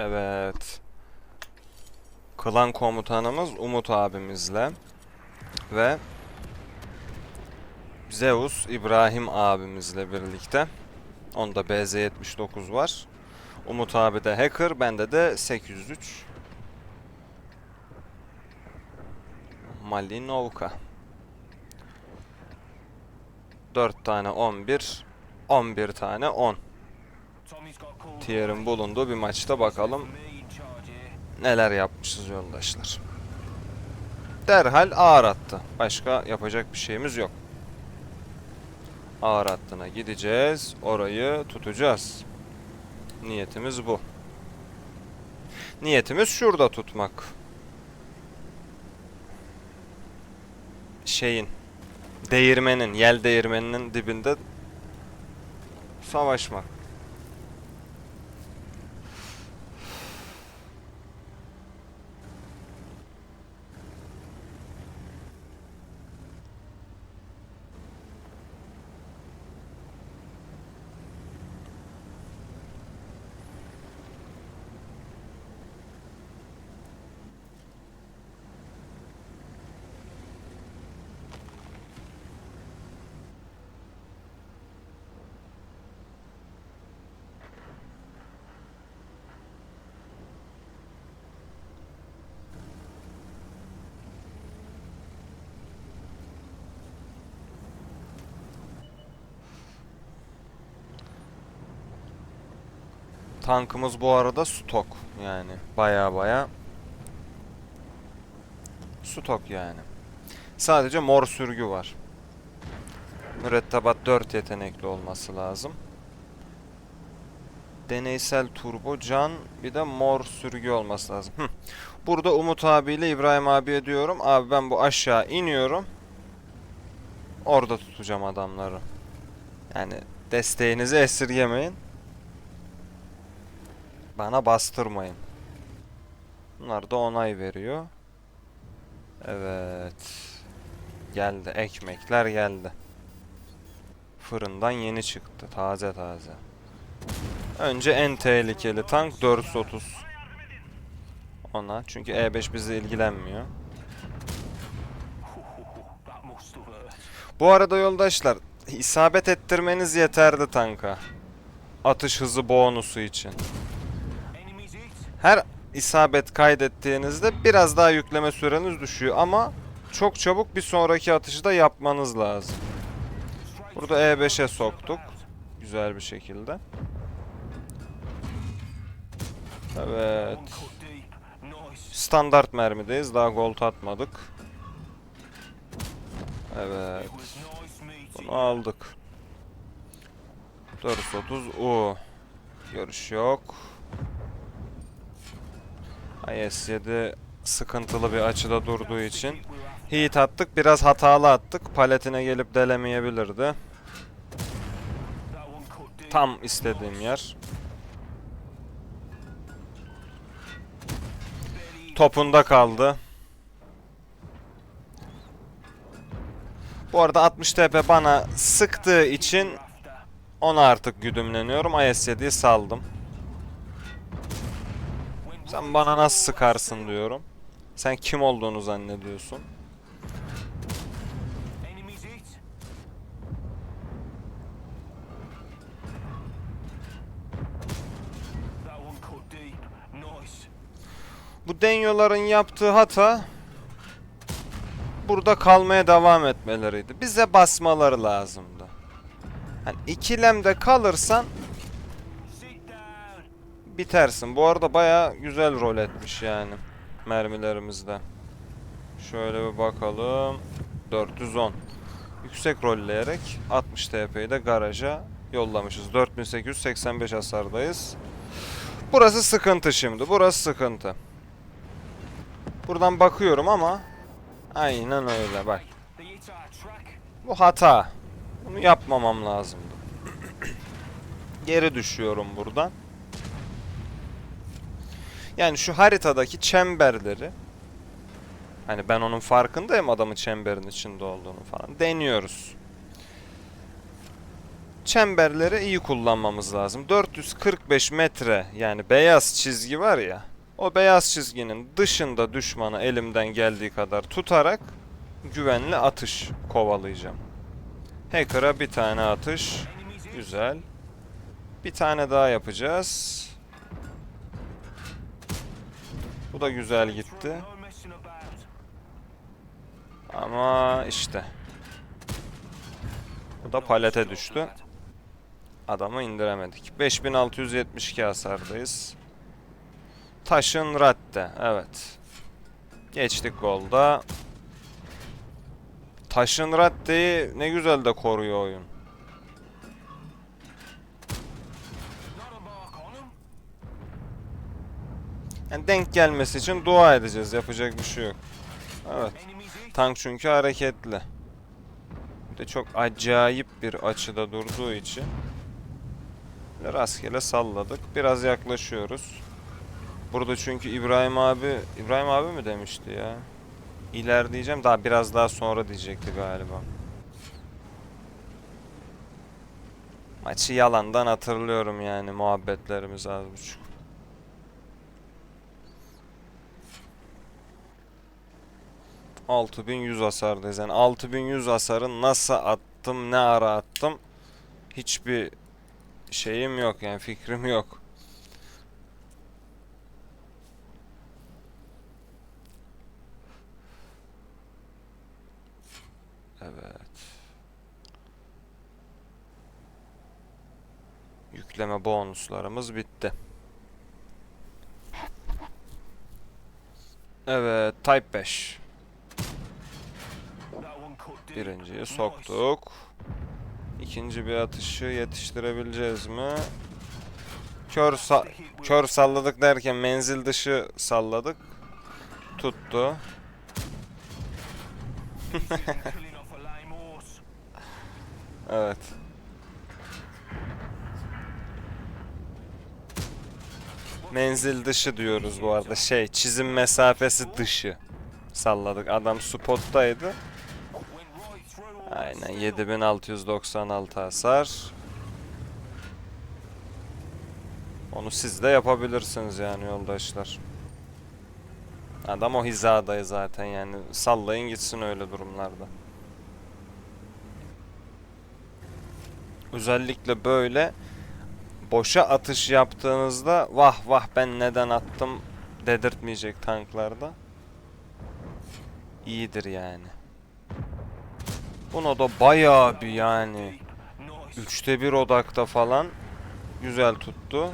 Evet. Klan komutanımız Umut abimizle ve Zeus İbrahim abimizle birlikte. Onda BZ79 var. Umut abi de hacker, bende de 803. Malinovka. 4 tane 11, 11 tane 10. Tier'in bulunduğu bir maçta bakalım neler yapmışız yoldaşlar. Derhal ağır attı. Başka yapacak bir şeyimiz yok. Ağır hattına gideceğiz. Orayı tutacağız. Niyetimiz bu. Niyetimiz şurada tutmak. Şeyin değirmenin, yel değirmeninin dibinde savaşmak. Tankımız bu arada stok yani baya baya stok yani. Sadece mor sürgü var. Mürettebat 4 yetenekli olması lazım. Deneysel turbo can bir de mor sürgü olması lazım. Burada Umut abiyle İbrahim abiye diyorum. Abi ben bu aşağı iniyorum. Orada tutacağım adamları. Yani desteğinizi esirgemeyin. Bana bastırmayın. Bunlar da onay veriyor. Evet. Geldi. Ekmekler geldi. Fırından yeni çıktı. Taze taze. Önce en tehlikeli tank 430. Ona. Çünkü E5 bizi ilgilenmiyor. Bu arada yoldaşlar isabet ettirmeniz yeterli tanka. Atış hızı bonusu için. Her isabet kaydettiğinizde biraz daha yükleme süreniz düşüyor ama çok çabuk bir sonraki atışı da yapmanız lazım. Burada E5'e soktuk. Güzel bir şekilde. Evet. Standart mermideyiz. Daha gold atmadık. Evet. Bunu aldık. 430 U. Görüş yok. IS-7 sıkıntılı bir açıda durduğu için Heat attık. Biraz hatalı attık. Paletine gelip delemeyebilirdi. Tam istediğim yer. Topunda kaldı. Bu arada 60 TP bana sıktığı için ona artık güdümleniyorum. IS-7'yi saldım. Sen bana nasıl sıkarsın diyorum. Sen kim olduğunu zannediyorsun. Bu denyoların yaptığı hata burada kalmaya devam etmeleriydi. Bize basmaları lazımdı. Hani ikilemde kalırsan bitersin. Bu arada baya güzel rol etmiş yani mermilerimizde. Şöyle bir bakalım. 410. Yüksek rolleyerek 60 TP'yi de garaja yollamışız. 4885 hasardayız. Burası sıkıntı şimdi. Burası sıkıntı. Buradan bakıyorum ama aynen öyle bak. Bu hata. Bunu yapmamam lazımdı. Geri düşüyorum buradan. Yani şu haritadaki çemberleri hani ben onun farkındayım adamın çemberin içinde olduğunu falan deniyoruz. çemberleri iyi kullanmamız lazım. 445 metre yani beyaz çizgi var ya. O beyaz çizginin dışında düşmanı elimden geldiği kadar tutarak güvenli atış kovalayacağım. Hacker'a bir tane atış. Güzel. Bir tane daha yapacağız. Da güzel gitti. Ama işte. Bu da palete düştü. Adamı indiremedik. 5672 hasardayız. Taşın radde. Evet. Geçtik golda. Taşın raddeyi ne güzel de koruyor oyun. Yani denk gelmesi için dua edeceğiz. Yapacak bir şey yok. Evet. Tank çünkü hareketli. Bir de çok acayip bir açıda durduğu için rastgele salladık. Biraz yaklaşıyoruz. Burada çünkü İbrahim abi, İbrahim abi mi demişti ya? İler diyeceğim daha biraz daha sonra diyecekti galiba. Maçı yalandan hatırlıyorum yani muhabbetlerimiz az buçuk. ...6100 hasardayız. Yani 6100 hasarı nasıl attım, ne ara attım... ...hiçbir şeyim yok yani fikrim yok. Evet. Yükleme bonuslarımız bitti. Evet, Type 5. Birinciyi soktuk. İkinci bir atışı yetiştirebileceğiz mi? Kör sa kör salladık derken menzil dışı salladık. Tuttu. Evet. Menzil dışı diyoruz bu arada. Şey, çizim mesafesi dışı. Salladık. Adam spottaydı. Aynen 7696 hasar. Onu siz de yapabilirsiniz yani yoldaşlar. Adam o hizadayı zaten yani sallayın gitsin öyle durumlarda. Özellikle böyle boşa atış yaptığınızda vah vah ben neden attım dedirtmeyecek tanklarda. İyidir yani. Buna da bayağı bir yani üçte bir odakta falan güzel tuttu.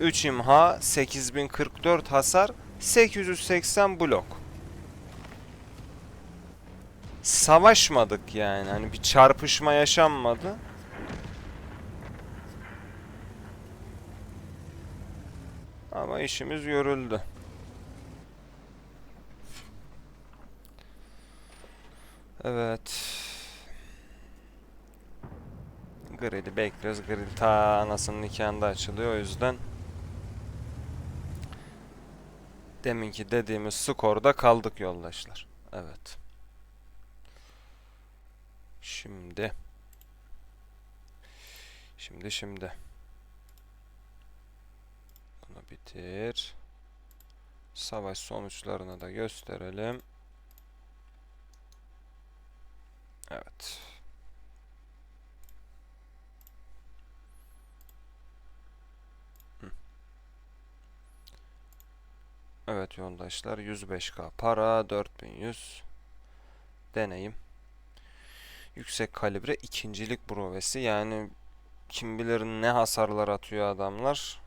3 imha 8044 hasar 880 blok. Savaşmadık yani. Hani bir çarpışma yaşanmadı. Ama işimiz görüldü. Evet. Grid'i bekliyoruz. Grid ta anasının nikahında açılıyor. O yüzden deminki dediğimiz skorda kaldık yoldaşlar. Evet. Şimdi Şimdi şimdi Bunu bitir. Savaş sonuçlarını da gösterelim. Evet. Evet yoldaşlar 105k para 4100 deneyim. Yüksek kalibre ikincilik brovesi yani kim bilir ne hasarlar atıyor adamlar.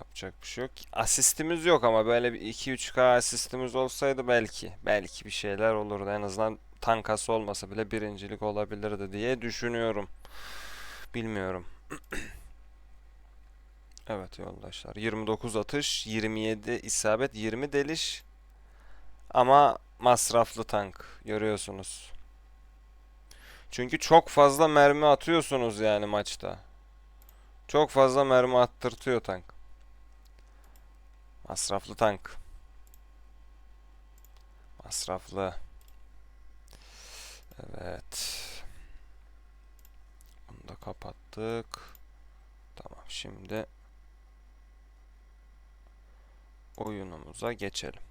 Yapacak bir şey yok. Asistimiz yok ama böyle bir 2-3k asistimiz olsaydı belki belki bir şeyler olurdu. En azından tankası olmasa bile birincilik olabilirdi diye düşünüyorum. Bilmiyorum. evet yoldaşlar. 29 atış, 27 isabet, 20 deliş. Ama masraflı tank. Görüyorsunuz. Çünkü çok fazla mermi atıyorsunuz yani maçta. Çok fazla mermi attırtıyor tank. Masraflı tank. Masraflı. Evet. Bunu da kapattık. Tamam şimdi oyunumuza geçelim.